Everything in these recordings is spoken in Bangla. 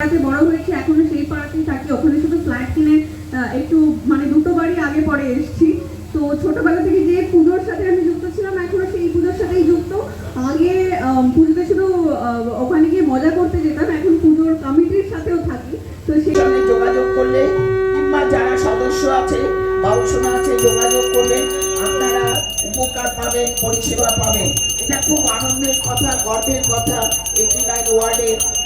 পাড়াতে বড় হয়েছে, এখনও সেই পাড়াতেই থাকি। ওখানে শুধু ফ্ল্যাট কিনে একটু মানে দুটো বাড়ি আগে পরে এসেছি। তো ছোটবেলা থেকে যে পুজোর সাথে আমি যুক্ত ছিলাম, এখনও সেই পুজোর সাথেই যুক্ত। আগে পুজোতে শুধু ওখানে গিয়ে মজা করতে যেতাম, এখন পুজোর কমিটির সাথেও থাকি। তো সঙ্গে যোগাযোগ করলে, কিংবা যারা সদস্য আছে, বাউসনা আছে, যোগাযোগ করলে আপনারা উপকার পাবেন, পরিষেবা পাবেন। এটা খুব আনন্দের কথা, গর্বের কথা এইটি নাইন ওয়ার্ডে আমার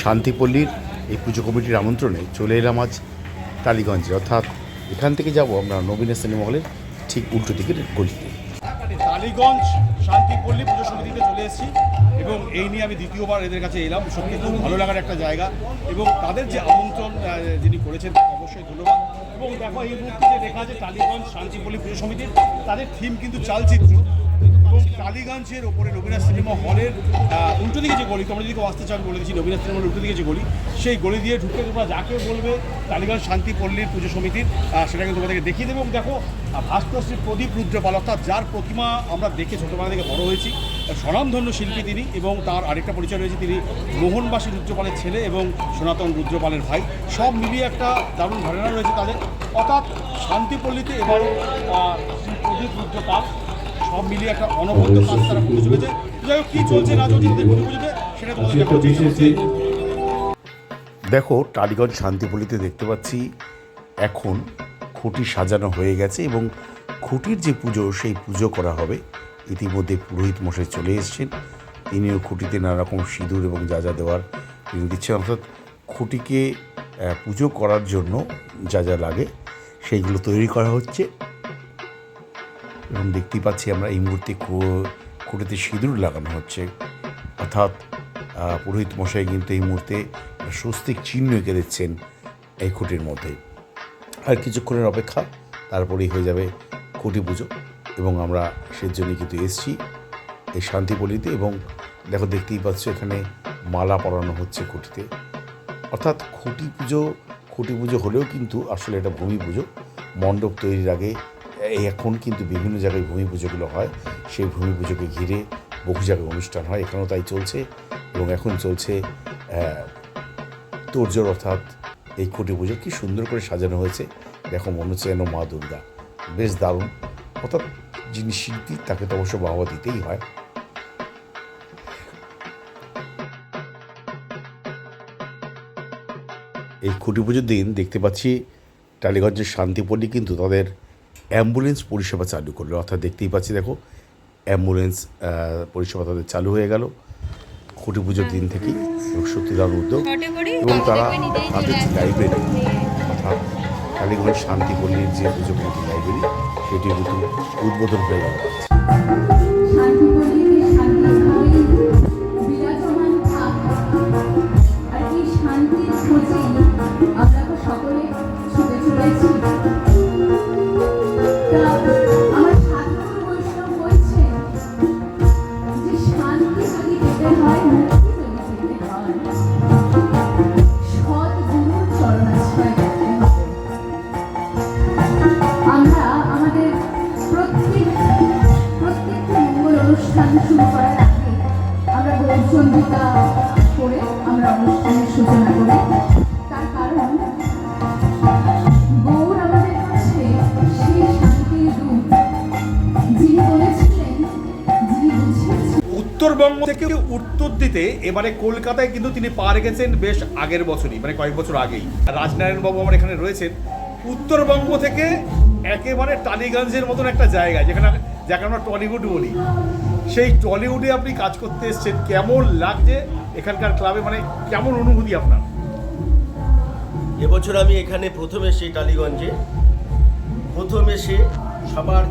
শান্তিপল্লীর এই পুজো কমিটির আমন্ত্রণে চলে এলাম আজ টালিগঞ্জে। অর্থাৎ এখান থেকে যাব আমরা নবীন সিনেমা হলের ঠিক উল্টো দিকের গলিতে। টালিগঞ্জ শান্তিপল্লী পুজো সমিতিতে চলে এসেছি এবং এই নিয়ে আমি দ্বিতীয়বার এদের কাছে এলাম। সত্যি খুব ভালো লাগার একটা জায়গা এবং তাদের যে আমন্ত্রণ যিনি করেছেন, অবশ্যই ধন্যবাদ। এবং দেখো, এই মুহূর্তে যে দেখা আছে, টালিগঞ্জ শান্তিপল্লী পুজো সমিতির, তাদের থিম কিন্তু চালচিত্র। এবং টালিগঞ্জের ওপরে রবীন্দ্র সিনেমা হলের উল্টো দিকে যে গলি তোমরা যদি কেউ আসতে চান বলে দিচ্ছি রবীন্দ্র সিনেমা হলের উল্টো দিকে যে গলি সেই গলি দিয়ে ঢুকে তোমরা যাকে বলবে টালিগঞ্জ শান্তিপল্লীর পুজো সমিতির সেটাকে তোমাদেরকে দেখিয়ে দেবে। এবং দেখো আহ, ভাস্করশ্রী প্রদীপ রুদ্রপাল অর্থাৎ যার প্রতিমা আমরা দেখে ছোটোবেলা থেকে বড় হয়েছি স্বনামধন্য শিল্পী তিনি এবং তার আরেকটা পরিচয় রয়েছে তিনি মোহনবাসী রুদ্রপালের ছেলে এবং সনাতন রুদ্রপালের ভাই। সব মিলিয়ে একটা দারুণ ঘটনা রয়েছে তাদের। অর্থাৎ শান্তিপল্লীতে এবারও শ্রী প্রদীপ রুদ্রপাল সব মিলিয়ে একটা অনবদ্য কাজ তারা করে চলেছে। যাই হোক কী চলছে পুজো পুজোতে সেটা তোমাদের দেখো টালিগঞ্জ শান্তিপল্লীতে দেখতে পাচ্ছি এখন খুঁটি সাজানো হয়ে গেছে এবং খুঁটির যে পুজো সেই পুজো করা হবে। ইতিমধ্যে পুরোহিত মশাই চলে এসেছেন। তিনিও খুঁটিতে নানা রকম সিঁদুর এবং যা যা দেওয়ার তিনি দিচ্ছেন। অর্থাৎ খুঁটিকে আহ, পুজো করার জন্য যা যা লাগে সেইগুলো তৈরি করা হচ্ছে। এবং দেখতেই পাচ্ছি আমরা এই মুহূর্তে খুঁটিতে সিঁদুর লাগানো হচ্ছে। অর্থাৎ পুরোহিত মশাই কিন্তু এই মুহূর্তে স্বস্তিক চিহ্ন এঁকে দিচ্ছেন এই খুঁটির মধ্যে। আর কিছুক্ষণের অপেক্ষা, তারপরেই হয়ে যাবে খুঁটি পুজো এবং আমরা সেজন্য কিন্তু এসছি এই শান্তিপল্লীতে এবং দেখো দেখতেই পাচ্ছ এখানে মালা পরানো হচ্ছে খুঁটিতে। অর্থাৎ খুঁটি পুজো খুঁটি পুজো হলেও কিন্তু আসলে এটা ভূমি পুজো। মণ্ডপ তৈরির আগে এই এখন কিন্তু বিভিন্ন জায়গায় ভূমি পুজোগুলো হয়। সেই ভূমি পুজোকে ঘিরে বহু জায়গায় অনুষ্ঠান হয়। এখানেও তাই চলছে এবং এখন চলছে তোরজোর অর্থাৎ এই খুঁটি পুজো। কি সুন্দর করে সাজানো হয়েছে। দেখো মনে হচ্ছে যেন মা দুর্গা। বেশ দারুণ। অর্থাৎ যিনি শিল্পী, তাকে তো অবশ্য বাবা দিতেই হয়। এই খুঁটি পুজোর দিন দেখতে পাচ্ছি টালিগঞ্জের শান্তিপল্লী কিন্তু তাদের অ্যাম্বুলেন্স পরিষেবা চালু করল। অর্থাৎ দেখতেই পাচ্ছি দেখো অ্যাম্বুলেন্স পরিষেবা তাদের চালু হয়ে গেল। খুঁটি পুজোর দিন থেকেই সত্যি দারুণ উদ্যোগ এবং তারা তাদের যে। লাইব্রেরি অর্থাৎ কালীগঞ্জ শান্তিপল্লীর যে পুজো লাইব্রেরি সেটি কিন্তু উদ্বোধন হয়ে গেল। শুরু করার আগে আমরা করে আমরা অনুষ্ঠানের সূচনা করি উত্তরবঙ্গ থেকে উত্তর দিতে এবারে কলকাতায় কিন্তু তিনি পা রেখেছেন বেশ আগের বছরই মানে কয়েক বছর আগেই। রাজনারায়ণ বাবু আমার এখানে রয়েছেন। উত্তরবঙ্গ থেকে একেবারে টালিগঞ্জের মতন একটা জায়গা, যেখানে যাকে আমরা টলিউড বলি। সেই টলিউডে আপনি কাজ করতে এসেছেন, কেমন লাগছে এখানকার ক্লাবে? মানে কেমন অনুভূতি আপনার? এবছর আমি এখানে প্রথম এসে টালিগঞ্জে। প্রথম এসে সবার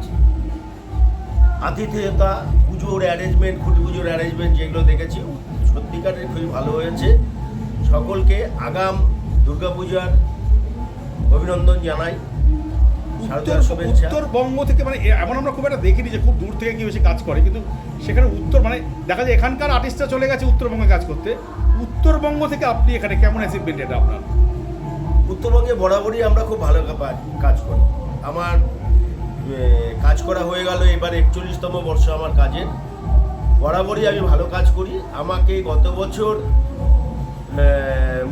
আতিথেয়তা, পুজোর অ্যারেঞ্জমেন্ট খুঁটি পুজোর অ্যারেঞ্জমেন্ট যেগুলো দেখেছি, সত্যিকারের খুবই ভালো হয়েছে। সকলকে আগাম দুর্গাপূজার অভিনন্দন জানাই। উত্তর উত্তরবঙ্গ থেকে মানে এমন আমরা খুব একটা দেখিনি যে খুব দূর থেকে কি বেশি কাজ করে কিন্তু সেখানে উত্তর মানে দেখা যায় এখানকার আর্টিস্টরা চলে গেছে উত্তরবঙ্গে কাজ করতে। উত্তরবঙ্গ থেকে আপনি এখানে কেমন অ্যাচিভমেন্ট এটা আপনার? উত্তরবঙ্গে বরাবরই আমরা খুব ভালো কাজ করি। আমার কাজ করা হয়ে গেল এবার একচল্লিশতম বর্ষ আমার কাজের। বরাবরই আমি ভালো কাজ করি। আমাকে গত বছর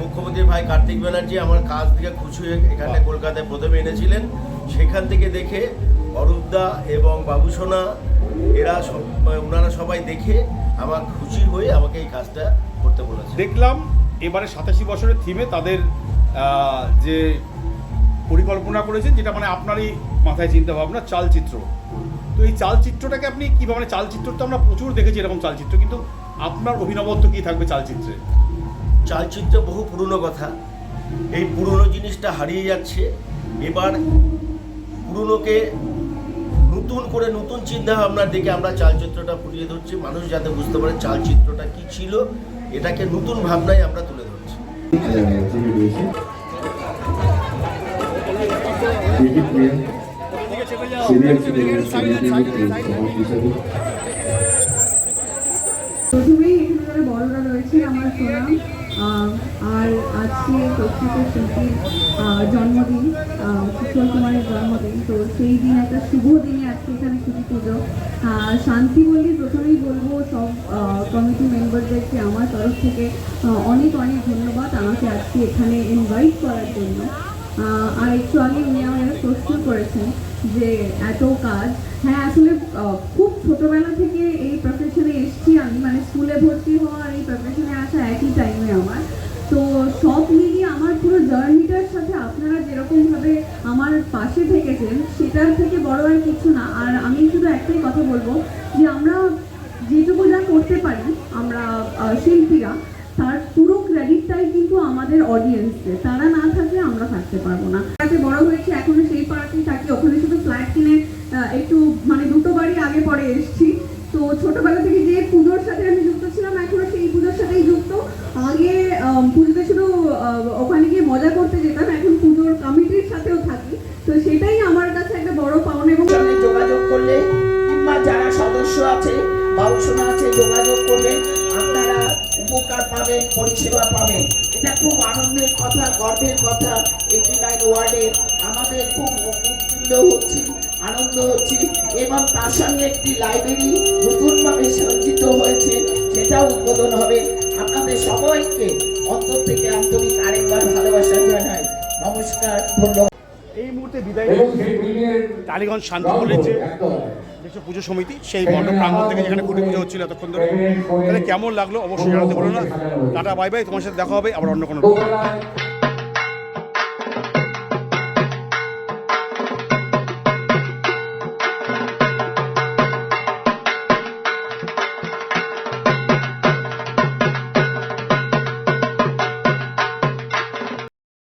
মুখ্যমন্ত্রী ভাই কার্তিক ব্যানার্জি আমার কাজ থেকে খুশি হয়ে এখানে কলকাতায় প্রথমে এনেছিলেন। সেখান থেকে দেখে অরূপদা এবং বাবুসোনা এরা সব ওনারা সবাই দেখে আমার খুশি হয়ে আমাকে এই কাজটা করতে বলেছে। দেখলাম এবারে সাতাশি বছরের থিমে তাদের যে পরিকল্পনা করেছেন যেটা মানে আপনারই মাথায় চিন্তা ভাবনা চালচিত্র। তো এই চালচিত্রটাকে আপনি কীভাবে মানে চালচিত্র তো আমরা প্রচুর দেখেছি এরকম চালচিত্র কিন্তু আপনার অভিনবত্ব কী থাকবে চালচিত্রে? চালচিত্র বহু পুরনো কথা। এই পুরনো জিনিসটা হারিয়ে যাচ্ছে। এবার পুরনোকে নতুন করে নতুন চিন্তা ভাবনার দিকে আমরা চালচিত্রটা ফুটিয়ে ধরছি। মানুষ যাতে বুঝতে পারে চালচিত্রটা কি ছিল এটাকে নতুন ভাবনায় আমরা তুলে ধরছি। প্রথমেই বড়রা রয়েছে আমার আহ, আর আজকে প্রকৃত শিল্পীর জন্মদিন সুশল কুমারের জন্মদিন। তো সেই দিন একটা শুভ দিনে আজকে এখানে ছুটি পুজো। শান্তি বললে প্রথমেই বলব সব কমিটি মেম্বারদেরকে আমার তরফ থেকে অনেক অনেক ধন্যবাদ আমাকে আজকে এখানে ইনভাইট করার জন্য। আর একটু আগে উনি আমার প্রশ্ন করেছেন যে, এত কাজ? হ্যাঁ আসলে খুব ছোটবেলা থেকে এই প্রফেশনে এসেছি আমি। মানে স্কুলে ভর্তি হওয়া আর এই প্রফেশনে আসা একই টাইমে আমার। তো সব মিলিয়ে আমার পুরো জার্নিটার সাথে আপনারা যেরকমভাবে আমার পাশে থেকেছেন, সেটার থেকে বড় আর কিছু না। আর আমি শুধু একটাই কথা বলব যে আমরা যেটুকু যা করতে পারি, আমরা শিল্পীরা, তার পুরো ক্রেডিটটাই কিন্তু আমাদের অডিয়েন্সদের তারা না থাকলে আমরা থাকতে পারব না। পাড়াতে বড় হয়েছে এখনও সেই পাড়াতেই থাকি ওখানে শুধু ফ্ল্যাট কিনে একটু মানে দুটো বাড়ি আগে পরে এসেছি। তো ছোটবেলা থেকে যে পুজোর সাথে আমি যুক্ত ছিলাম এখনও সেই পুজোর সাথেই যুক্ত আগে আম, পুজোতে শুধু ওখানে গিয়ে মজা করতে যেতাম, এখন পুজোর কমিটির সাথেও থাকি। তো সেটাই আমার কাছে একটা বড় পাওনা এবং যোগাযোগ করলে, কিংবা যারা সদস্য আছে বাউসোনা আছে, যোগাযোগ করবেন আপনারা উপকার পাবেন, পরিষেবা পাবেন। এটা খুব আনন্দের কথা, গর্বের কথা এইটি নাইন ওয়ার্ডে আমাদের খুব উৎফুল্ল হচ্ছি, আনন্দ হচ্ছি, এবং তার সঙ্গে একটি লাইব্রেরি নতুনভাবে সজ্জিত হয়েছে, সেটাও উদ্বোধন হবে। আপনাদের সবাইকে অন্তর থেকে আন্তরিক আরেকবার ভালোবাসা জানাই। নমস্কার ধন্যবাদ। এই মুহূর্তে বিদায় এবং সেই বিল্ডিংয়ের টালিগঞ্জ শান্তি যে একদম। বিশ্ব পুজো সমিতি সেই মণ্ডপ প্রাঙ্গণ থেকে যেখানে কুটি পুজো হচ্ছিল এতক্ষণ ধরে। তাহলে কেমন লাগল? অবশ্যই জানাতে বলো না। টাটা বাই বাই তোমার সাথে দেখা হবে আবার অন্য কোনো